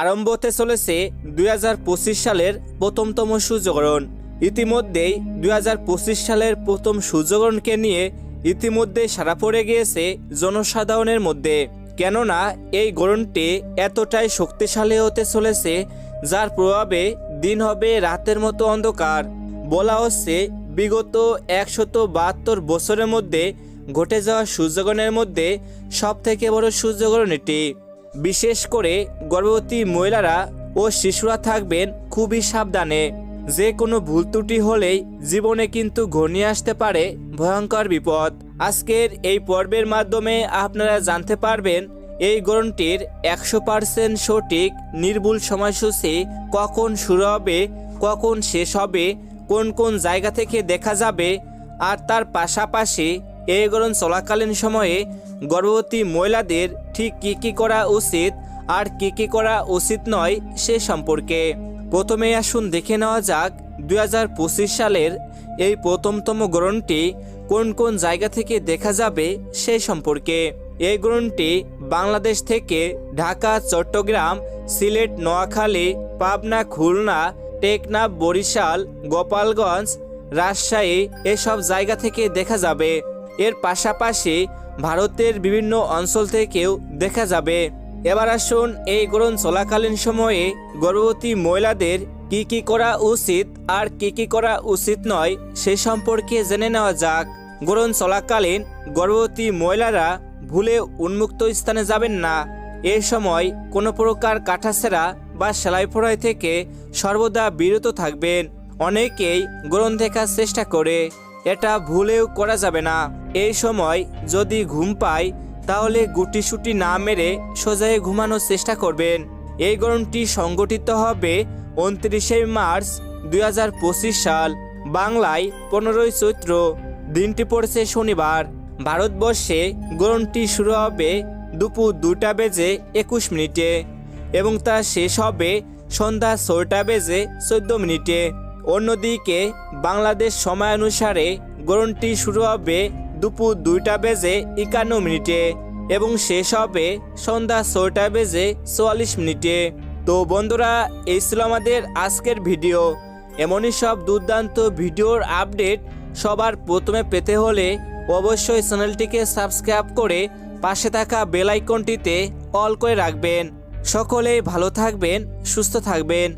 আরম্ভ হতে চলেছে দুই হাজার পঁচিশ সালের প্রথমতম সূর্যগ্রহণ ইতিমধ্যেই দুই হাজার পঁচিশ সালের প্রথম সূর্যগ্রহণকে নিয়ে ইতিমধ্যে সারা পড়ে গিয়েছে জনসাধারণের মধ্যে। কেননা, এই গ্রহণটি এতটাই শক্তিশালী হতে চলেছে, যার প্রভাবে দিন হবে রাতের মতো অন্ধকার। বলা হচ্ছে, বিগত একশত বাহাত্তর বছরের মধ্যে ঘটে যাওয়া সূর্যগ্রহণের মধ্যে সব থেকে বড় সূর্যগ্রহণ এটি। বিশেষ করে গর্ভবতী মহিলারা ও শিশুরা থাকবেন খুবই সাবধানে। যে কোনো ভুল ত্রুটি হলেই জীবনে কিন্তু ঘনিয়ে আসতে পারে ভয়ঙ্কর বিপদ। আজকের এই পর্বের মাধ্যমে আপনারা জানতে পারবেন, এই গ্রহণটির একশো পার্সেন্ট সঠিক নির্ভুল সময়সূচি কখন শুরু হবে, কখন শেষ হবে, কোন কোন জায়গা থেকে দেখা যাবে, আর তার পাশাপাশি এই গ্রহণ চলাকালীন সময়ে গর্ভবতী মহিলাদের ঠিক কী কী করা উচিত আর কী কী করা উচিত নয় সে সম্পর্কে। প্রথমে আসুন দেখে নেওয়া যাক দুই হাজার পঁচিশ সালের এই প্রথমতম গ্রহণটি কোন কোন জায়গা থেকে দেখা যাবে সে সম্পর্কে। এই গ্রহণটি বাংলাদেশ থেকে ঢাকা, চট্টগ্রাম, সিলেট, নোয়াখালী, পাবনা, খুলনা, টেকনাফ, বরিশাল, গোপালগঞ্জ, রাজশাহী এসব জায়গা থেকে দেখা যাবে। এর পাশাপাশি ভারতের বিভিন্ন অঞ্চল থেকেও দেখা যাবে। এবার আসুন এই গ্রহণ চলাকালীন সময়ে গর্ভবতী মহিলাদের কি কি করা উচিত আর কি কি করা উচিত নয় সে সম্পর্কে জেনে নেওয়া যাক। গ্রহণ চলাকালীন গর্ভবতী মহিলারা ভুলে উন্মুক্ত স্থানে যাবেন না। এ সময় কোনো প্রকার কাঠাছেড়া বা সেলাই ফোড়াই থেকে সর্বদা বিরত থাকবেন। অনেকেই গ্রহণ দেখার চেষ্টা করে। এটা ভুলেও করা যাবে না। এই সময় যদি ঘুম পায়, তাহলে গুটিসুটি না মেরে সোজায় ঘুমানোর চেষ্টা করবেন। এই গ্রহণটি সংগঠিত হবে উনত্রিশে মার্চ দুই হাজার পঁচিশ সাল, বাংলায় পনেরোই চৈত্র। দিনটি পড়ছে শনিবার। ভারতবর্ষে গ্রহণটি শুরু হবে দুপুর দুটা বেজে একুশ মিনিটে এবং তা শেষ হবে সন্ধ্যা ছয়টা বেজে চোদ্দ মিনিটে। অন্যদিকে, বাংলাদেশ সময়ানুসারে গ্রহণটি শুরু হবে দুপুর দুইটা বেজে একান্ন মিনিটে এবং শেষ হবে সন্ধ্যা ছয়টা বেজে চুয়াল্লিশ মিনিটে। তো বন্ধুরা, এই ছিল আমাদের আজকের ভিডিও। এমনই সব দুর্দান্ত ভিডিওর আপডেট সবার প্রথমে পেতে হলে অবশ্যই চ্যানেলটিকে সাবস্ক্রাইব করে পাশে থাকা বেল আইকনটিতে অল করে রাখবেন। সকলেই ভালো থাকবেন, সুস্থ থাকবেন।